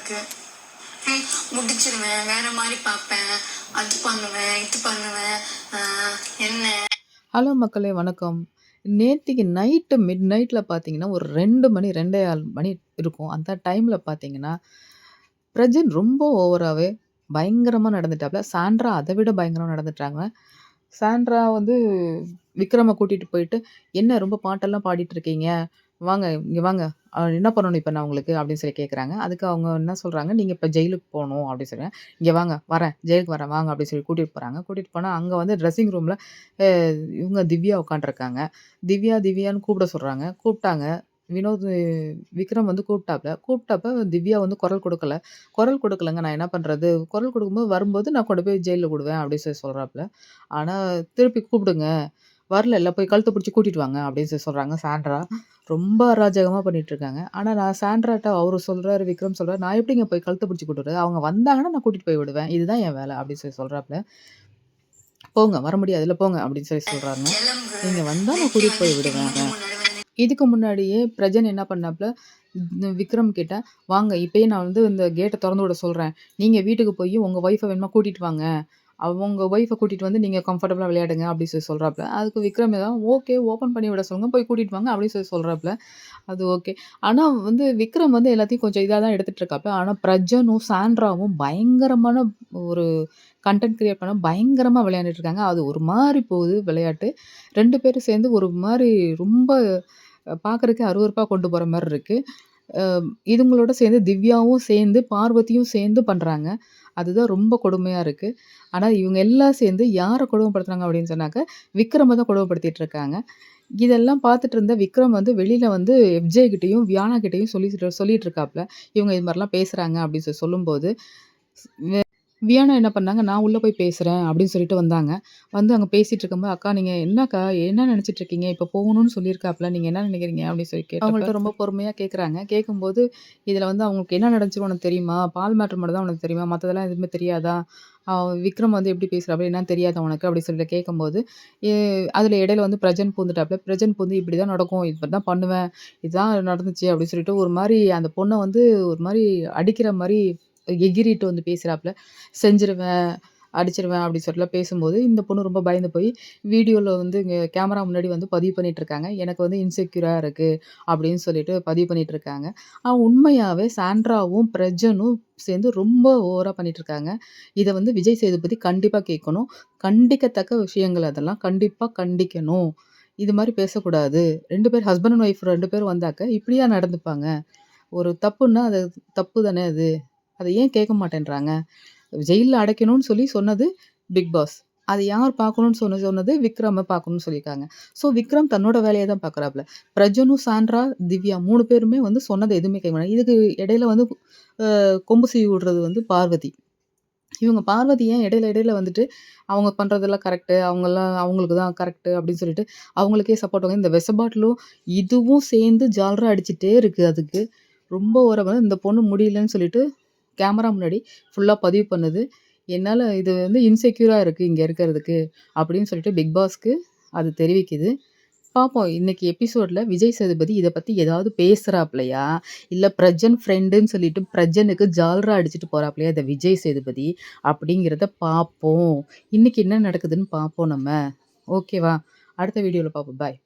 இருக்கு முடிச்சிருவேன். வேற மாதிரி பார்ப்பேன். அது பண்ணுவேன் இது பண்ணுவேன். என்ன? ஹலோ மக்களே வணக்கம். நேற்றுக்கு நைட்டு மிட் நைட்டில் பார்த்தீங்கன்னா ஒரு ரெண்டு மணி ரெண்டே ஆறு மணி இருக்கும். அந்த டைமில் பார்த்தீங்கன்னா பிரஜன் ரொம்ப ஓவராகவே பயங்கரமாக நடந்துட்டாப்புல சாண்ட்ரா அதை விட பயங்கரமாக நடந்துட்டாங்க. சாண்ட்ரா வந்து விக்ரமை கூட்டிகிட்டு போயிட்டு என்ன ரொம்ப பாட்டெல்லாம் பாடிட்டு இருக்கீங்க? வாங்க இங்கே வாங்க. என்ன பண்ணணும் இப்போ நான் உங்களுக்கு? அப்படின்னு சொல்லி கேட்குறாங்க அதுக்கு அவங்க என்ன சொல்கிறாங்க நீங்கள் இப்போ ஜெயிலுக்கு போகணும் அப்படின்னு சொல்லுவேன் இங்கே வாங்க வரேன் ஜெயிலுக்கு வரேன் வாங்க அப்படின்னு சொல்லி கூட்டிகிட்டு போகிறாங்க கூட்டிகிட்டு போனால் அங்கே வந்து ட்ரெஸ்ஸிங் ரூமில் இவங்க திவ்யா உட்காண்ட்ருக்காங்க திவ்யா திவ்யான்னு கூப்பிட சொல்கிறாங்க கூப்பிட்டாங்க. வினோத் விக்ரம் வந்து கூப்பிட்டாப்புல கூப்பிட்டப்ப திவ்யா வந்து குரல் கொடுக்கல. குரல் கொடுக்கலங்க நான் என்ன பண்ணுறது குரல் கொடுக்கும்போது வரும்போது நான் கொண்டு போய் ஜெயிலில் விடுவேன் அப்படின்னு சொல்லி சொல்கிறாப்புல ஆனால் திருப்பி கூப்பிடுங்க. வரல இல்லை போய் கழுத்தை பிடிச்சி கூட்டிட்டு வாங்க அப்படின்னு சொல்லி சொல்கிறாங்க சாண்ட்ரா. ரொம்ப அராஜகமாக பண்ணிட்டு இருக்காங்க. ஆனால் நான் சாண்ட்ராட்ட அவர் சொல்கிறாரு விக்ரம் சொல்கிறார் நான் எப்படிங்க போய் கழுத்தை பிடிச்சி கூட்டுறது அவங்க வந்தாங்கன்னா நான் கூட்டிகிட்டு போய் விடுவேன். இதுதான் என் வேலை அப்படின்னு சொல்லி சொல்கிறாப்புல போங்க வர முடியாது இல்லை போங்க அப்படின்னு சொல்லி சொல்கிறாங்க நீங்கள் வந்தால் நான் கூட்டிகிட்டு போய் விடுவேன். இதுக்கு முன்னாடியே பிரஜன் என்ன பண்ணாப்புல விக்ரம் கிட்ட வாங்க இப்பயே நான் வந்து இந்த கேட்டை திறந்து விட சொல்கிறேன் நீங்கள் வீட்டுக்கு போய் உங்கள் ஒய்ஃபை வேணுமா கூட்டிகிட்டு வாங்க. அவங்க ஒய்ஃபை கூட்டிகிட்டு வந்து நீங்கள் கம்ஃபர்டபுளாக விளையாடுங்க அப்படின்னு சொல்லி சொல்கிறாப்புல அதுக்கு விக்ரம் ஏதாவது ஓகே ஓப்பன் பண்ணி விட சொல்லுங்கள் போய் கூட்டிகிட்டு வாங்க அப்படின்னு சொல்லி சொல்கிறாப்புல அது ஓகே ஆனால் வந்து விக்ரம் வந்து எல்லாத்தையும் கொஞ்சம் இதாக தான் எடுத்துகிட்டு இருக்காப்புல. ஆனால் பிரஜனும் சாண்ட்ராவும் பயங்கரமான ஒரு கண்டென்ட் கிரியேட் பண்ண பயங்கரமாக விளையாண்டுட்டு இருக்காங்க. அது ஒரு மாதிரி போகுது விளையாட்டு. ரெண்டு பேரும் சேர்ந்து ஒரு மாதிரி ரொம்ப பார்க்குறதுக்கு அருவருப்பாக கொண்டு போகிற மாதிரி இருக்குது இதுங்களோட சேர்ந்து திவ்யாவும் சேர்ந்து பார்வதியும் சேர்ந்து பண்ணுறாங்க அதுதான் ரொம்ப கொடுமையாக இருக்குது ஆனால் இவங்க எல்லாம் சேர்ந்து யாரை கொடுமைப்படுத்துறாங்க அப்படின்னு சொன்னாக்க விக்ரமை தான் கொடுமைப்படுத்திட்டு இருக்காங்க. இதெல்லாம் பார்த்துட்டு இருந்த விக்ரம் வந்து வெளியில் வந்து எஃப்ஜே கிட்டேயும் வியானா கிட்டேயும் சொல்லி சொல்லிட்டு இருக்காப்புல இவங்க இது மாதிரிலாம் பேசுகிறாங்க அப்படின்னு சொல்லி சொல்லும்போது வியானா என்ன பண்ணாங்க? நான் உள்ளே போய் பேசுகிறேன் அப்படின்னு சொல்லிட்டு வந்தாங்க. வந்து அங்கே பேசிட்டு இருக்கும்போது அக்கா நீங்கள் என்னக்கா என்ன நினச்சிட்டு இருக்கீங்க? இப்போ போகணும்னு சொல்லியிருக்காப்புல நீங்கள் என்ன நினைக்கிறீங்க? அப்படின்னு சொல்லி கேட்டு அவங்கள்ட்ட ரொம்ப பொறுமையாக கேட்குறாங்க கேட்கும்போது இதில் வந்து அவங்களுக்கு என்ன நடந்துச்சு உனக்கு தெரியுமா? பால் மேட்ரு மட்டும் தான் உனக்கு தெரியுமா? மற்றதெல்லாம் எதுவுமே தெரியாதா? விக்ரம் வந்து எப்படி பேசுகிறாப்புல என்னன்னு தெரியாதா உனக்கு? அப்படி சொல்லிட்டு கேட்கும்போது அதில் இடையில வந்து பிரஜன் பூந்துட்டாப்புல பிரஜன் பூந்து இப்படி தான் நடக்கும். இப்படி தான் பண்ணுவேன். இதுதான் நடந்துச்சு அப்படின்னு சொல்லிட்டு ஒரு மாதிரி அந்த பொண்ணை வந்து ஒரு மாதிரி அடிக்கிற மாதிரி எகிரிட்டு வந்து பேசுகிறாப்புல செஞ்சிருவேன் அடிச்சிருவேன் அப்படி சொல்லிலாம் பேசும்போது இந்த பொண்ணு ரொம்ப பயந்து போய் வீடியோவில் வந்து இங்கே கேமரா முன்னாடி வந்து பதிவு பண்ணிகிட்ருக்காங்க இருக்காங்க. எனக்கு வந்து இன்செக்யூராக இருக்குது அப்படின்னு சொல்லிட்டு பதிவு பண்ணிகிட்ருக்காங்க இருக்காங்க. ஆனால் உண்மையாகவே சாண்ட்ராவும் பிரஜனும் சேர்ந்து ரொம்ப ஓவராக பண்ணிட்டு இருக்காங்க. இதை வந்து விஜய் சேதுபதி கண்டிப்பாக கேட்கணும். கண்டிக்கத்தக்க விஷயங்கள் அதெல்லாம் கண்டிப்பாக கண்டிக்கணும். இது மாதிரி பேசக்கூடாது. ரெண்டு பேர் ஹஸ்பண்ட் அண்ட் ஒய்ஃப் ரெண்டு பேரும் வந்தாக்க இப்படியா நடந்துப்பாங்க? ஒரு தப்புன்னா அது தப்பு தானே அது? அதை ஏன் கேட்க மாட்டேன்றாங்க? ஜெயிலில் அடைக்கணும்னு சொல்லி சொன்னது பிக் பாஸ் அது யார் பார்க்கணும்னு சொன்ன சொன்னது விக்ரமை பார்க்கணும்னு சொல்லியிருக்காங்க. ஸோ விக்ரம் தன்னோட வேலையை தான் பார்க்குறாப்புல. பிரஜனு சாண்ட்ரா திவ்யா மூணு பேருமே வந்து சொன்னதை எதுவுமே கேட்க மாட்டாங்க. இதுக்கு இடையில வந்து கொம்பு சீவி விடுறது வந்து பார்வதி. இவங்க பார்வதி ஏன் இடையில இடையில வந்துட்டு அவங்க பண்ணுறதெல்லாம் கரெக்டு அவங்கெல்லாம் அவங்களுக்கு தான் கரெக்டு அப்படின்னு சொல்லிட்டு அவங்களுக்கே சப்போர்ட் வாங்க. இந்த விசபாட்டிலும் இதுவும் சேர்ந்து ஜாலராக அடிச்சுட்டே இருக்குது அதுக்கு. ரொம்ப உறவு இந்த பொண்ணு முடியலன்னு சொல்லிட்டு கேமரா முன்னாடி ஃபுல்லாக பதிவு பண்ணுது. என்னால் இது வந்து இன்செக்யூராக இருக்குது இங்கே இருக்கிறதுக்கு அப்படின்னு சொல்லிட்டு பிக் பாஸ்க்கு அது தெரிவிக்குது. பார்ப்போம் இன்னைக்கு எபிசோடில் விஜய் சேதுபதி இதை பற்றி ஏதாவது பேசுகிறாப்லையா இல்லை பிரஜன் ஃப்ரெண்டுன்னு சொல்லிட்டு பிரஜனுக்கு ஜால்ரா அடிச்சுட்டு போகிறாப்லையா இந்த விஜய் சேதுபதி அப்படிங்கிறத பார்ப்போம் இன்றைக்கி என்ன நடக்குதுன்னு பார்ப்போம் நம்ம. ஓகேவா? அடுத்த வீடியோவில் பார்ப்போம் பாய்